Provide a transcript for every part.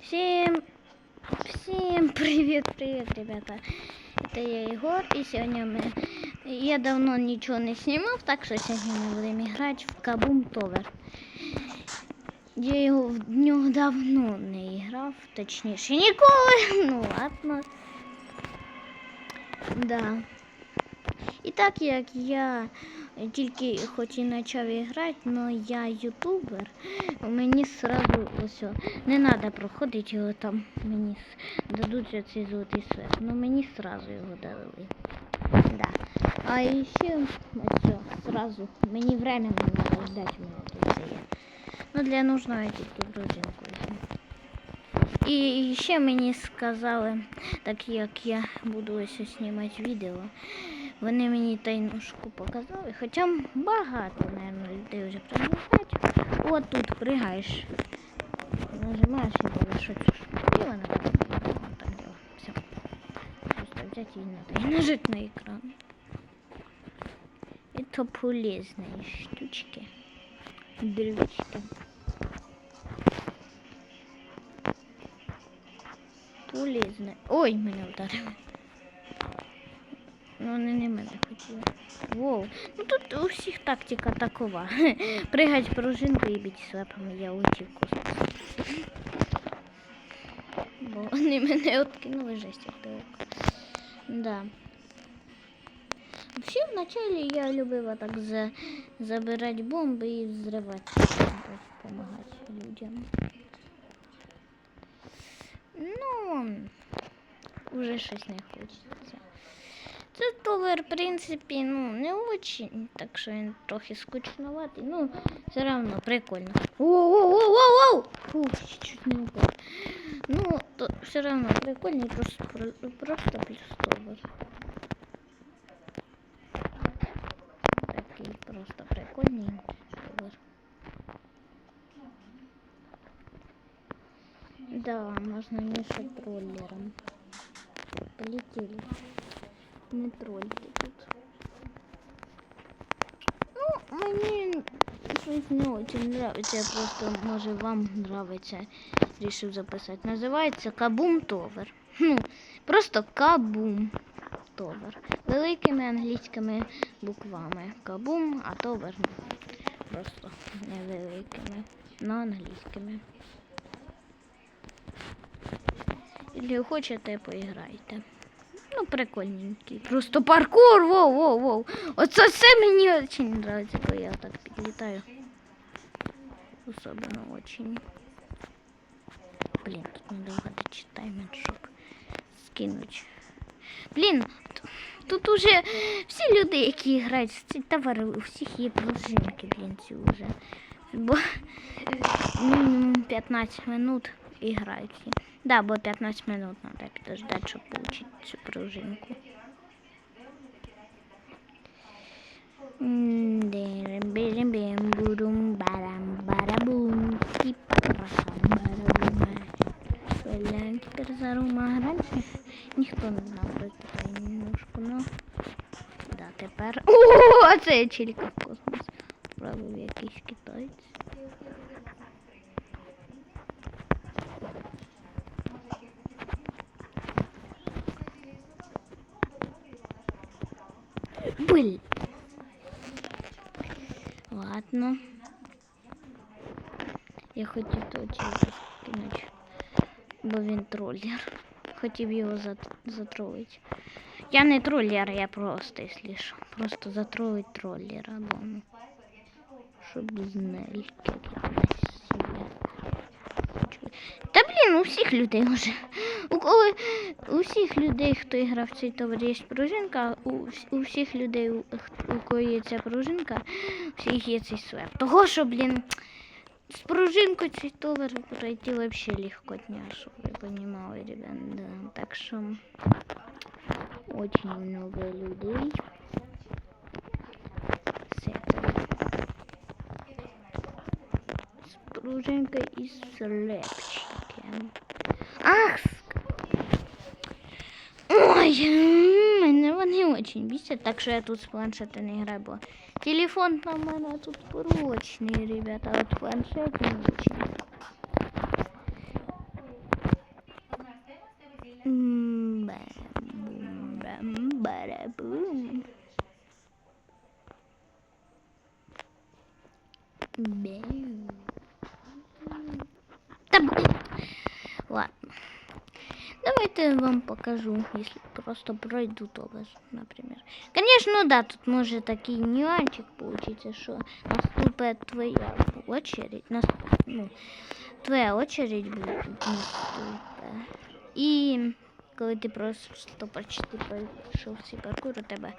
Всем, всем привет, привет, ребята. Это я Егор, и сегодня мы... Я давно ничего не снимал, так что сегодня мы будем играть в Кабум Товер. Я його в нього давно не грав, точніше ніколи. Ну ладно. Да. І так як я тільки хоч і почав грати, але я ютубер, мені сразу ось, не треба проходити його там, мені дадуть цей золотий свет. Ну мені сразу його дали. Да. А ще ось, сразу, мені время не треба ждати, у мене тут є. Ну для нужного я тільки візьму. І ще мені сказали, так як я буду ось знімати відео, вони мені тайнушку показали, хоча багато, мабуть, людей вже пригають. От тут пригаєш. Нажимаєш і береш оцю штуку. І вона так діло. Все. Просто взяти і надо. І нажати на екран. Это полезные штучки. Дрючки. Полезне. Ой, мене вдарили. Ну, вони не мене хотіли. Воу. Ну тут у всіх тактика такова. Пригать пружинку і бить слепами, я улетів в космос. Бо вони мене откинули жесть як далеко. Да. Вообще вначале я любила так за... забирать бомби і взривати, допомагати людям. Ну, уже щось не хочеться. Це товар, в принципі, ну, не очень, так що він трохи скучноватий. Ну, все равно прикольно. Воу-воу-воу-воу! Фу, чуть не упав. Ну, то все равно прикольний, просто, просто плюс товар. Такий просто прикольний товар. Да, можно мешать троллером. Полетели. Не тролльте тут. Ну, мені щось не очень нравится. Я просто, може, вам нравится. Рішив записати. Називається Кабум Товер. Ну, просто Кабум Товер. Великими англійськими буквами. Кабум, а Товер просто невеликими, но англійськими. Якщо хочете, поіграйте. Прикольненький. Просто паркур, воу, воу, воу. Оце все мені дуже нравится, коли я так підлітаю. Особенно очень. Блин, тут угадать тайминг, щоб скинуть. Блін, тут уже всі люди, які грають в ці товари, у всіх є пружинки, блін, ці вже. Бо мінімум 15 минут і грають. Да, бо 15 минут треба підождати, щоб получить цю пружинку. Бім бурум барам барабум кіпрасам барабум. Бля, тепер зарума раніше ніхто не знав про цю немножко, ну. Да, тепер. О, це я челіка в космос. Правив якийсь китаєць. Блин. Ладно. Я хотів челіка скинути, бо він троллер. Хотів його зат- затролити. Я не троллер, я просто, якщо що. Просто затролить троллера, бо ну. Щоб для весілля. Та блін, у всіх людей вже. У кого у всіх людей, хто грав в цей товар, є пружинка, у, у всіх людей, у, у кого є ця пружинка, у всіх є цей свер. Того, що, блін, з пружинкою цей товар пройти вообще легкотня, щоб ви понимали, ребят. Да. Так що очень много людей. С этой. С пружинкой и с лепчиком. Ах! Ой, очень бесит, так что я тут с планшета не играю была. Телефон там у тут прочный, ребята, а вот планшет не очень. Ладно. Давайте я вам покажу, если просто пройду то вас, например. Конечно, да, тут может такий нюансик получиться, що наступить твоя очередь, нас, ну, твоя очередь буде тут наступить. І коли ти просто почти пройшов всі паркур, у тебе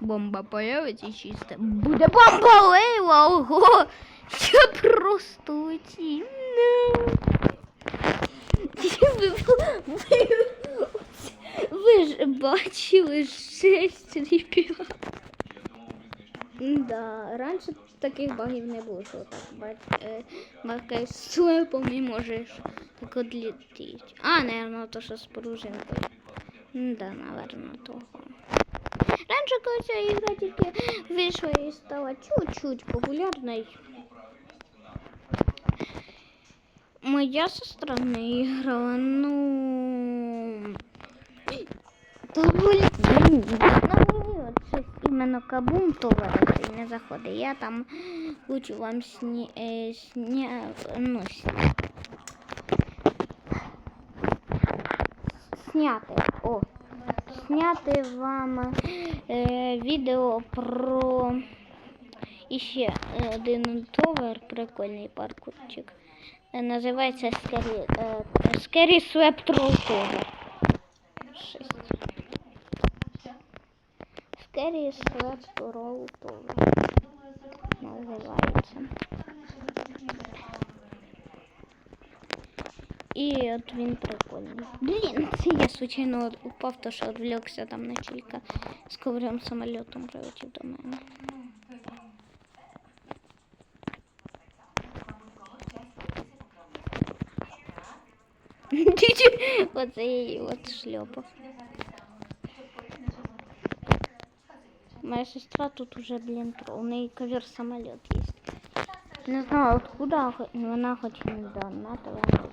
бомба появиться і чисто буде бомба лейла, ого! Я просто утім. Ви, Ви, ж бачили шесть ребят. Да, раніше таких багів не було, що так бач, е, слепом і можеш так от. А, наверное, то, що з пружинкою. Да, наверное, того. Раніше, коли ця ігра тільки вийшла і стала чуть-чуть популярною, Моя сестра не играла, ну... Доволі... Ну, щось іменно кабум товариші не заходить. Я там хочу вам сні... Е, сня... Ну, сня... Сняти, о, сняти вам е, відео про іще один товар, прикольний паркурчик. Е, Називається Scary, е, Scary Swap Troll Tower. Scary Swap Troll Tower. Називається. І от він прикольний. Блін, це я случайно от упав, то що відвлекся там на чілька з коврем самольотом прилетів до мене. Оце я її от шльопав. Моя сестра тут уже, блин, про- у неї ковер самолет есть. Не знаю, откуда хо- вона хоч і не донатила, я не знаю.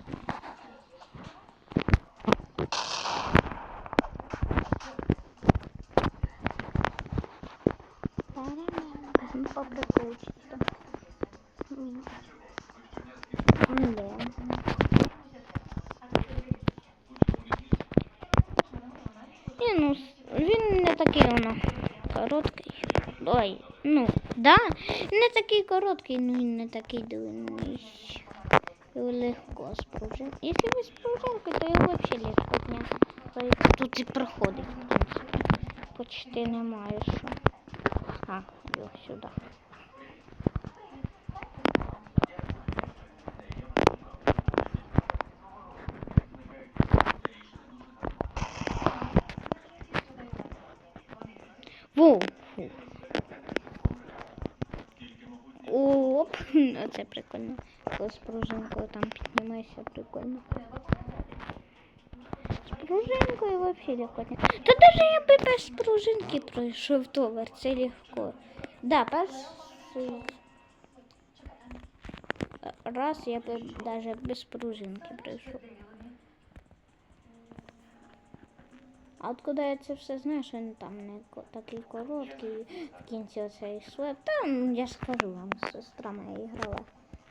Ну, по приколчику. М. Да. Ні, ну, с- він не такий воно короткий. Ой, ну, да, не такий короткий, ну і не такий длинний. Легко спружин. Якщо ви спружинку, то його взагалі легко зняти. Тут і проходить, в. Почти немає що. А, його сюди. Воу. фу. Оп, оце прикольно. Коли з пружинкою там піднімаєшся, прикольно. З пружинкою взагалі легко. Та навіть я би без пружинки пройшов товар, це легко. Да, перший раз я би навіть без пружинки пройшов. А от коли я це все знаю, що він там не такий короткий, в кінці оцей свет, там я скажу вам, сестра моя грала,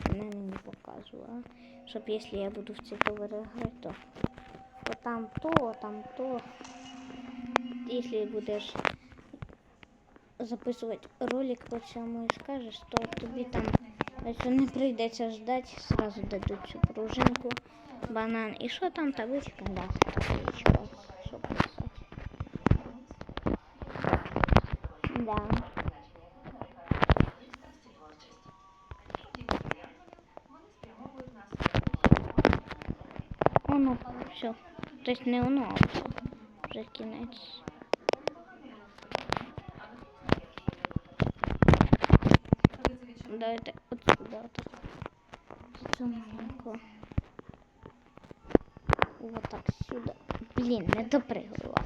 вона мені показувала, щоб якщо я буду в ці товари грати, то, то там то, там то. Якщо будеш записувати ролик по цьому і скажеш, то тобі там якщо не прийдеться ждати, сразу дадуть цю пружинку, банан. І що там табличка? Да, табличка. Оно все. То есть не воно, а все. Вже кінець. Давайте отсюда вот так. Вот так сюда. Блин, не допрыгнула.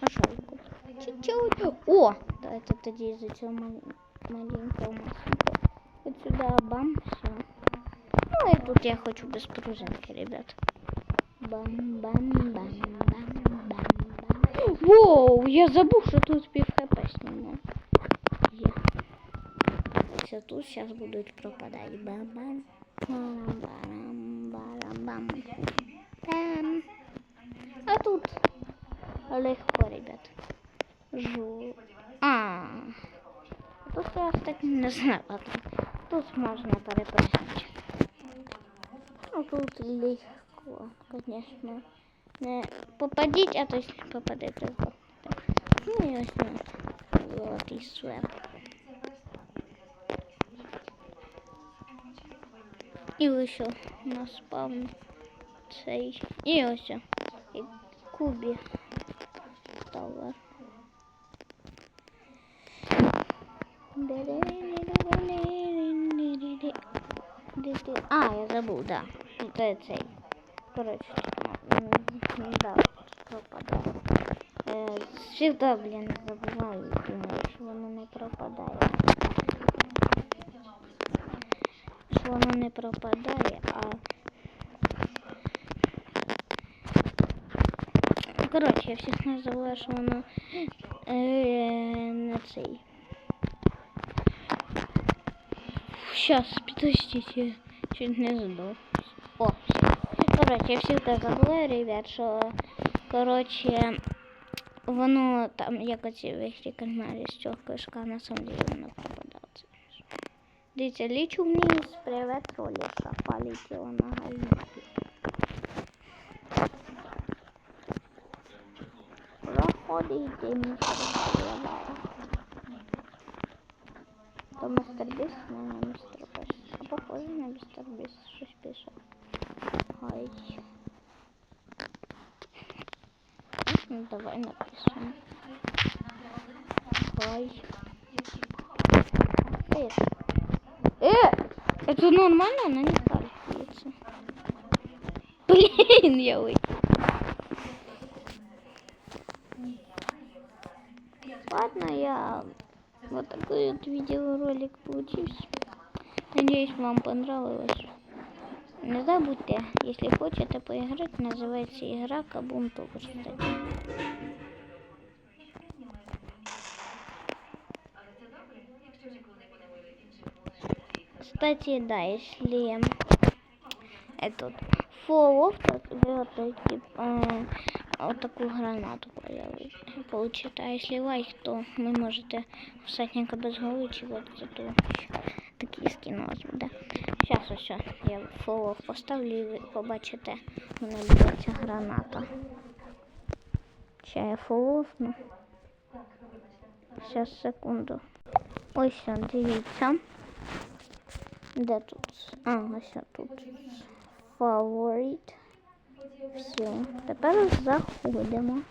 А жалко. Чуть-чуть. О! Давайте тоді за цього мал- маленького масенького. Вот сюда бам, все. И тут я хочу без пружинки, ребят. Бам-бам-бам-бам-бам. Воу, я забув, що тут пів хп знімав. Є. Ось тут зараз будуть пропадати. Бам-бам. Барам, барам, барам. Там. А тут легко, ребят. Жу. А. Тут я так не знаю. Тут, можна перепрыгнути. Ну тут легко, конечно. Не попадіть, а то попадете. Ну і ось на золотий свеп. І ось на спавн цей. І ось і кубі товар. А, я забув, да. Це цей. Коротше, м, да, пропадає. Е, Всегда, блін, забуваю, думаю, що воно не пропадає. Що воно не пропадає, а Коротше, я всіх називаю, що воно е, не цей. Сейчас, подождите, чуть не забыл. О. Короче, я всегда забула, ребят, що, короче, воно там, як оці вихті кальмарі з цього кишка, на самом деле воно пропадало. Дивіться, лічу вниз, привет, троліша, полетіла на гальмарі. Проходите, містер Біловара. То містер Біс, не на містер Біс. Похоже на містер Біс, щось пише. Ай. Ну, давай напишем. Ай. Э, э, это нормально, она не калькуется. Блин, я ой. Ладно, я вот такой вот видеоролик получился. Надеюсь, вам понравилось. Не забудьте, если хочете поиграть, называется игра Кабунту, кстати. Кстати, да, если этот фолов, вы вот, э, вот такую гранату получите. А если лайк, то вы можете всадника без вот эту такий скін у вас буде. Зараз ось я фолов поставлю і ви побачите, мене ця граната. Ще я фоловну. Зараз секунду. Ось дивіться. Де тут? А, ось тут. Фаворит. Все. Тепер заходимо.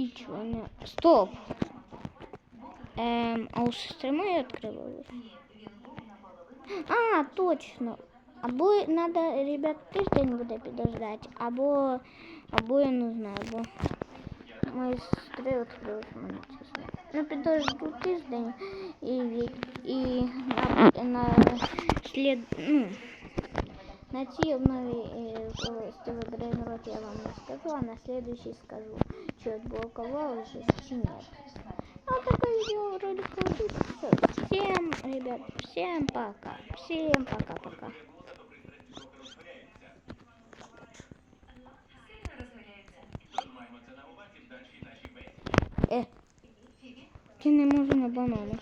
І чого не... Стоп! Ем, а у сестри моєї відкривали? А, точно. Або надо, ребят, тиждень буде підождати, або, або я не знаю, бо мої сестри відкрили мене чесно. Ну, підожду тиждень і, і на, на слід, ну, на цій обнові, е, коли з вибирає народ, я вам не скажу, а на следующий скажу, Чи отблоковалось чи нет. А такое видео ролик получится. Всем, ребят, всем пока. Всем пока-пока. Э, ти не на банану.